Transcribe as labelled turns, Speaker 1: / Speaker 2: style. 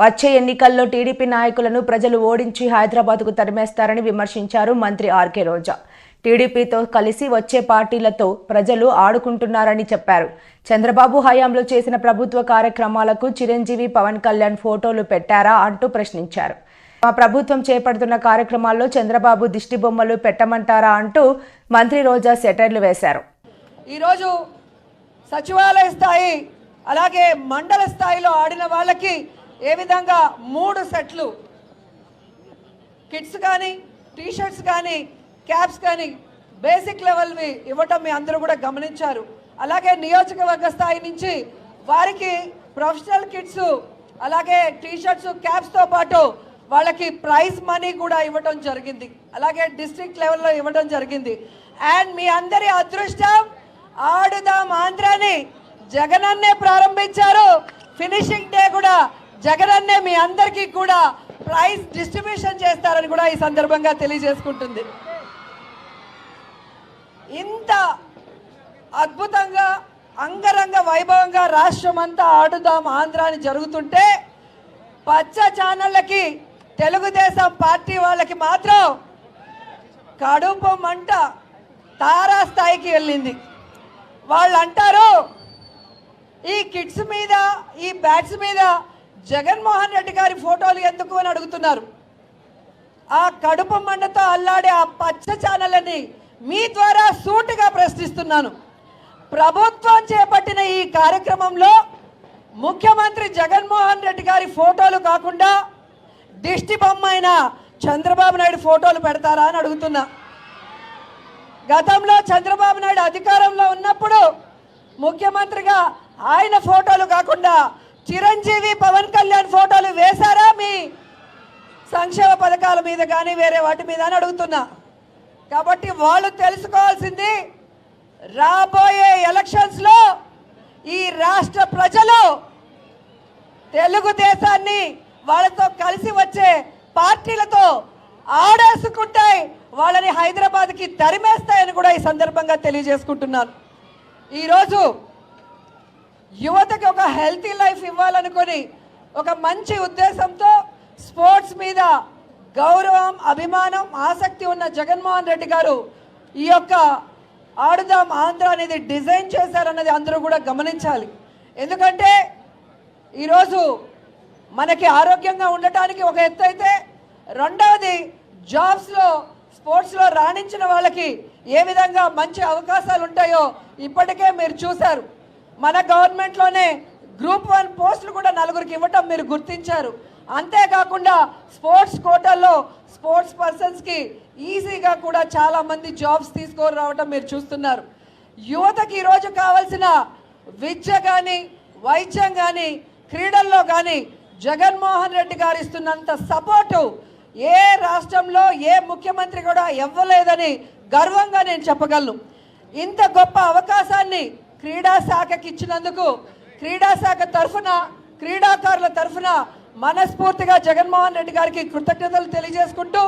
Speaker 1: వచ్చే ఎన్నికల్లో టీడీపీ నాయకులను ప్రజలు ఓడించి హైదరాబాద్కు తరిమేస్తారని విమర్శించారు మంత్రి ఆర్కే రోజా. టీడీపీతో కలిసి వచ్చే పార్టీలతో ప్రజలు ఆడుకుంటున్నారని చెప్పారు. చంద్రబాబు హయాంలో చేసిన ప్రభుత్వ కార్యక్రమాలకు చిరంజీవి పవన్ కళ్యాణ్ ఫోటోలు పెట్టారా అంటూ ప్రశ్నించారు. మా ప్రభుత్వం చేపడుతున్న కార్యక్రమాల్లో చంద్రబాబు దిష్టి బొమ్మలు పెట్టమంటారా అంటూ మంత్రి రోజా సెటర్లు వేశారు.
Speaker 2: ఈరోజు సచివాలయ స్థాయి అలాగే మండల స్థాయిలో ఆడిన వాళ్ళకి ఏ విధంగా మూడు సెట్లు? కిట్స్ కానీ టీషర్ట్స్ కానీ క్యాప్స్ కానీ బేసిక్ లెవెల్వి ఇవ్వటం మీ అందరూ కూడా గమనించారు. అలాగే నియోజకవర్గ స్థాయి నుంచి వారికి ప్రొఫెషనల్ కిట్స్ అలాగే టీషర్ట్స్ క్యాప్స్తో పాటు వాళ్ళకి ప్రైజ్ మనీ కూడా ఇవ్వటం జరిగింది. అలాగే డిస్ట్రిక్ట్ లెవెల్లో ఇవ్వడం జరిగింది. అండ్ మీ అందరి అదృష్టం ఆడుదాం ఆంధ్రాని జగనన్నే ప్రారంభించారు. ఫినిషింగ్ డే కూడా జగనన్నే మీ అందరికీ కూడా ప్రైజ్ డిస్ట్రిబ్యూషన్ చేస్తారని కూడా ఈ సందర్భంగా తెలియజేసుకుంటుంది. ఇంత అద్భుతంగా అంగరంగ వైభవంగా రాష్ట్రం అంతా ఆడుదాం ఆంధ్ర అని జరుగుతుంటే పచ్చ ఛానళ్ళకి తెలుగుదేశం పార్టీ వాళ్ళకి మాత్రం కడుపు మంట తారా స్థాయికి వెళ్ళింది. వాళ్ళు అంటారు ఈ కిడ్స్ మీద ఈ బ్యాట్స్ మీద జగన్మోహన్ రెడ్డి గారి ఫోటోలు ఎందుకు అని అడుగుతున్నారు. ఆ కడుపు మండతో అల్లాడే ఆ పచ్చ ఛానళ్ళని మీ ద్వారా సూటిగా ప్రశ్నిస్తున్నాను. ప్రభుత్వం చేపట్టిన ఈ కార్యక్రమంలో ముఖ్యమంత్రి జగన్మోహన్ రెడ్డి గారి ఫోటోలు కాకుండా దిష్టి బొమ్మైన అయిన చంద్రబాబు నాయుడు ఫోటోలు పెడతారా అని అడుగుతున్నా. గతంలో చంద్రబాబు నాయుడు అధికారంలో ఉన్నప్పుడు ముఖ్యమంత్రిగా ఆయన ఫోటోలు కాకుండా చిరంజీవి పవన్ కళ్యాణ్ ఫోటోలు వేశారా మీ సంక్షేమ పథకాల మీద కానీ వేరే వాటి మీద అని అడుగుతున్నా. కాబట్టి వాళ్ళు తెలుసుకోవాల్సింది రాబోయే ఎలక్షన్స్లో ఈ రాష్ట్ర ప్రజలు తెలుగుదేశాన్ని వాళ్ళతో కలిసి వచ్చే పార్టీలతో ఆడేసుకుంటాయి వాళ్ళని హైదరాబాద్కి తరిమేస్తాయని కూడా ఈ సందర్భంగా తెలియజేసుకుంటున్నాను. ఈరోజు యువతకి ఒక హెల్తీ లైఫ్ ఇవ్వాలనుకొని ఒక మంచి ఉద్దేశంతో స్పోర్ట్స్ మీద గౌరవం అభిమానం ఆసక్తి ఉన్న జగన్మోహన్ రెడ్డి గారు ఈ యొక్క ఆడుదాం ఆంధ్ర అనేది డిజైన్ చేశారన్నది అందరూ కూడా గమనించాలి. ఎందుకంటే ఈరోజు మనకి ఆరోగ్యంగా ఉండటానికి ఒక ఎత్తు అయితే రెండవది జాబ్స్లో స్పోర్ట్స్లో రాణించిన వాళ్ళకి ఏ విధంగా మంచి అవకాశాలు ఉంటాయో ఇప్పటికే మీరు చూశారు. మన గవర్నమెంట్లోనే గ్రూప్ వన్ పోస్టులు కూడా నలుగురికి ఇవ్వటం మీరు గుర్తించారు. అంతేకాకుండా స్పోర్ట్స్ కోటాల్లో స్పోర్ట్స్ పర్సన్స్కి ఈజీగా కూడా చాలామంది జాబ్స్ తీసుకొని రావటం మీరు చూస్తున్నారు. యువతకి ఈరోజు కావాల్సిన విద్య కానీ వైద్యం కానీ క్రీడల్లో కానీ జగన్మోహన్ రెడ్డి గారు ఇస్తున్నంత సపోర్టు ఏ రాష్ట్రంలో ఏ ముఖ్యమంత్రి కూడా ఇవ్వలేదని గర్వంగా నేను చెప్పగలను. ఇంత గొప్ప అవకాశాన్ని క్రీడా శాఖకి ఇచ్చినందుకు క్రీడా శాఖ తరఫున క్రీడాకారుల తరఫున మనస్ఫూర్తిగా జగన్మోహన్ రెడ్డి గారికి కృతజ్ఞతలు తెలియజేసుకుంటూ